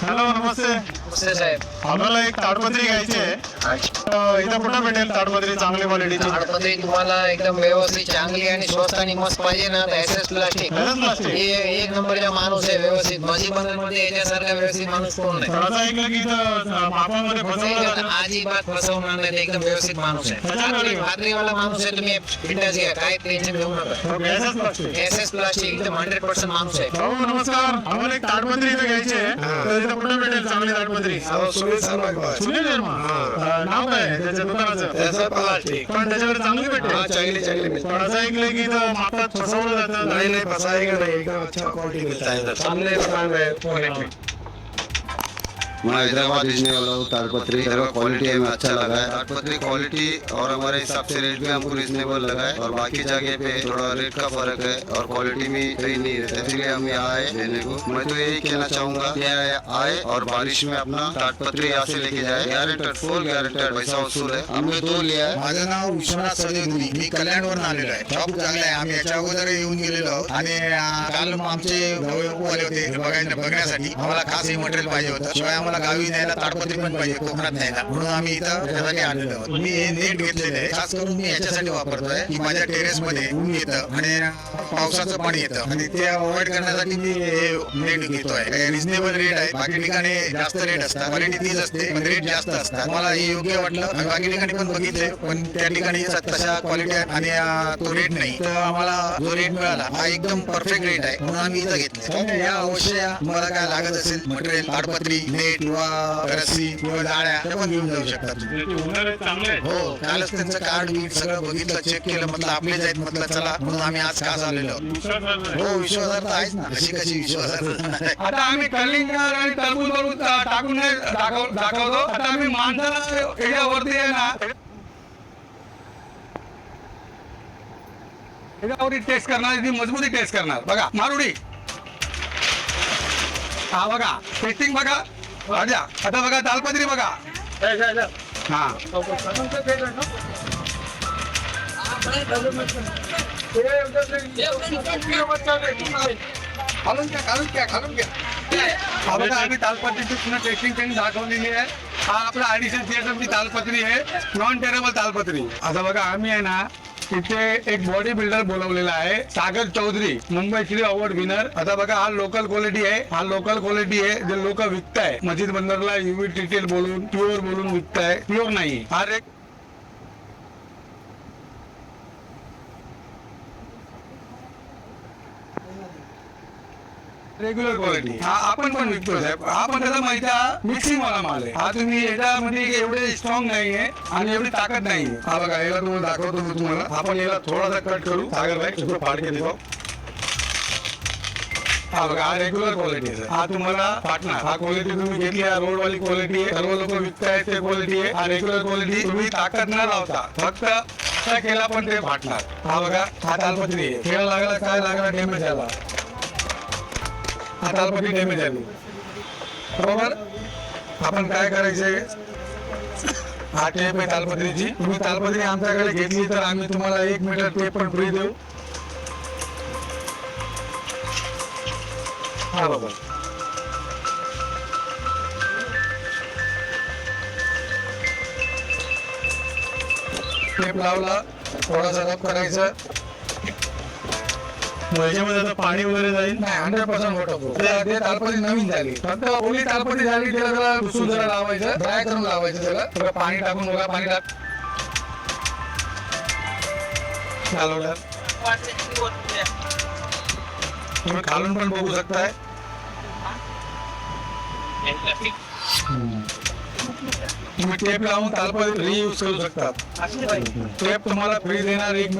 Hello, साहेब. आम्हाला एक ताडपत्री घ्यायची आहे. इथं कुठं भेटेल ताडपत्री चांगली क्वालिटीची ताडपत्री तुम्हाला एकदम व्यवस्थित चांगली आणि स्वस्त आणि मस्त पाहिजे ना तर एस एस प्लास्टिक? हे एक नंबरचा माणूस आहे व्यवस्थित. माझी मध्ये याच्यासारखा व्यवस्थित माणूस कोण नाही. अजिबात फसवणार नाही एकदम व्यवस्थित माणूस आहे. खात्रीवाला माणूस आहे तुम्ही बिंदास घ्या काय टेन्शन घेऊ नका. प्लास्टिक एस एस प्लास्टिक एकदम हंड्रेड पर्सेंट माणूस आहे. नमस्कार. आम्हाला एक ताडपत्री इथं घ्यायची आहे. कुठं भेटेल चांगली ताडपत्री. सुनील शर्मा सुनील शर्मा नाव काय? आहे त्याच्या दुकानाचं? त्याचं प्लास्टिक पण त्याच्याकडे चांगली हा भेटेल चांगली चांगली मिळते थोडासा ऐकलं की इथं मापात फसवलं जातं. नहीं नहीं फसाएगा नहीं एकदम अच्छा क्वालिटी मिलता है इधर सामने दुकान है मैं हैदराबाद भेजने वाला हूँ ताड़पत्री तेरे को क्वालिटी हमें अच्छा लगा है। ताड़पत्री क्वालिटी और हमारे हिसाब से रेट भी हमको रिजनेबल लगा है और बाकी जगह पे थोड़ा रेट का फ़र्क है और क्वालिटी में सही नहीं रहता इसलिए हम यहाँ आए लेने को। मैं तो यही कहना चाहूँगा कि आए और बारिश में अपना ताड़पत्री यहाँ से लेके जाए। गारंटेड फुल गारंटेड पैसा वसूल है। हमने दो लिया है। माझं नाव विश्वनाथ सदेवुरी मी कल्याणवरून आलेलो आहे। जॉब चांगला आहे. आम्ही याच्या अगोदर येऊन गेलेलो आहोत. आणि अं, काल आमचे भाऊ आले होते बघायला बघण्यासाठी. आम्हाला खास हे मटेरियल पाहिजे होतं. शिवाय आम्हाला गावी न्यायला ताडपत्री पण पाहिजे कोकणात न्यायला. म्हणून आम्ही इथं त्याच्यासाठी आलेलो आहोत मी हे नेट घेतलेलं आहे. खास करून मी याच्यासाठी वापरतोय की माझ्या टेरेस मध्ये ऊन येतं आणि पावसाचं पाणी येतं. आणि ते अवॉइड करण्यासाठी मी हे नेट घेतोय. रिजनेबल रेट आहे. बाकी ठिकाणी जास्त रेट असतात. क्वालिटी तीच असते पण रेट जास्त असतात. मला हे योग्य वाटलं. बाकी ठिकाणी पण बघितले पण त्या ठिकाणी तशा क्वालिटी आणि तो रेट नाही. तर आम्हाला जो रेट मिळाला हा एकदम परफेक्ट रेट आहे. म्हणून आम्ही इथं घेतले या अवश्य. तुम्हाला काय लागत असेल मटेरियल ताडपत्री नेट किंवा रस्सी किंवा जाळ्या ते पण घेऊन जाऊ शकता तुम्ही. चांगले हो कालच त्यांचं कार्ड बीट सगळं बघितलं चेक केलं म्हटलं आपलेच आहेत म्हटलं चला म्हणून आम्ही आज खास आलेलो आहोत. हो विश्वासार्थ आहेच ना अशी कशी विश्वासार्थ. आता आम्ही कलिंगड आणि वरून टाकून नाही दाखव- दाखवतो. आता आम्ही माणसाला याच्यावरती आहे ना याच्यावरती टेस्ट करणार ती मजबूती टेस्ट करणार. बघा मारुडी. हा बघा टेस्टिंग बघा. राजा आता बघा दालपत्री बघा. हा. खालून घ्या खालून घ्या खालून घ्या. हा बघा आम्ही तालपत्रीची पुन्हा टेस्टिंग त्यांनी दाखवलेली आहे. हा आपला अडीचशे थिएटरची तालपत्री आहे. नॉन टेरेबल तालपत्री आता बघा आम्ही आहे ना तिथे एक बॉडी बिल्डर बोलवलेला आहे सागर चौधरी मुंबई श्री अवॉर्ड विनर आता बघा हा लोकल क्वालिटी आहे. हा लोकल क्वालिटी आहे जे लोक विकताय. मस्जिद बंदरला युवी टिटेल बोलून प्युअर बोलून विकताय. प्युअर नाही. हा एक रेग्युलर क्वालिटी हा आपण पण विकतो साहेब. हा पण त्याचा माहिती हा मिक्सिंग वाला माल आहे. हा तुम्ही याच्यामध्ये एवढे स्ट्रॉंग नाहीये आणि एवढी ताकद नाहीये. हा बघा याला तुम्हाला दाखवतो मी तुम्हाला. आपण याला थोडासा कट करू. सागर भाई थोडं फाडके देतो हा बघा हा रेग्युलर क्वालिटी आहे. हा तुम्हाला फाटणार. हा क्वालिटी तुम्ही घेतली हा रोड वाली क्वालिटी आहे. सर्व लोक विकतायत ते क्वालिटी आहे. हा रेग्युलर क्वालिटी तुम्ही ताकद न लावता फक्त केला पण ते फाटणार. हा बघा हा तालपत्री आहे. खेळ लागला काय लागला डॅमेज झाला. हा डॅमेज झाली. बरोबर? आपण काय करायचंय? हा टेप आहे तालपत्रीची. तुम्ही तालपत्री आमच्याकडे घेतली तर आम्ही तुम्हाला एक मीटर टेप पण फ्री देऊ. हा बाबा टेप लावला थोडासा रब करायचं. याच्यामध्ये आता पाणी वगैरे जाईल. नाही हंड्रेड पर्सेंट होतो ते तालपत्री नवीन झाली. फक्त ओली तालपत्री झाली त्याला जरा जरा लावायचं ड्राय करून लावायचं त्याला. थोडं पाणी टाकून बघा पाणी टाक. तुम्ही खालून पण बघू शकताय. तुम्ही टेप लावून तालपत्री रियूज करू शकता. टेप तुम्हाला फ्री देणार एक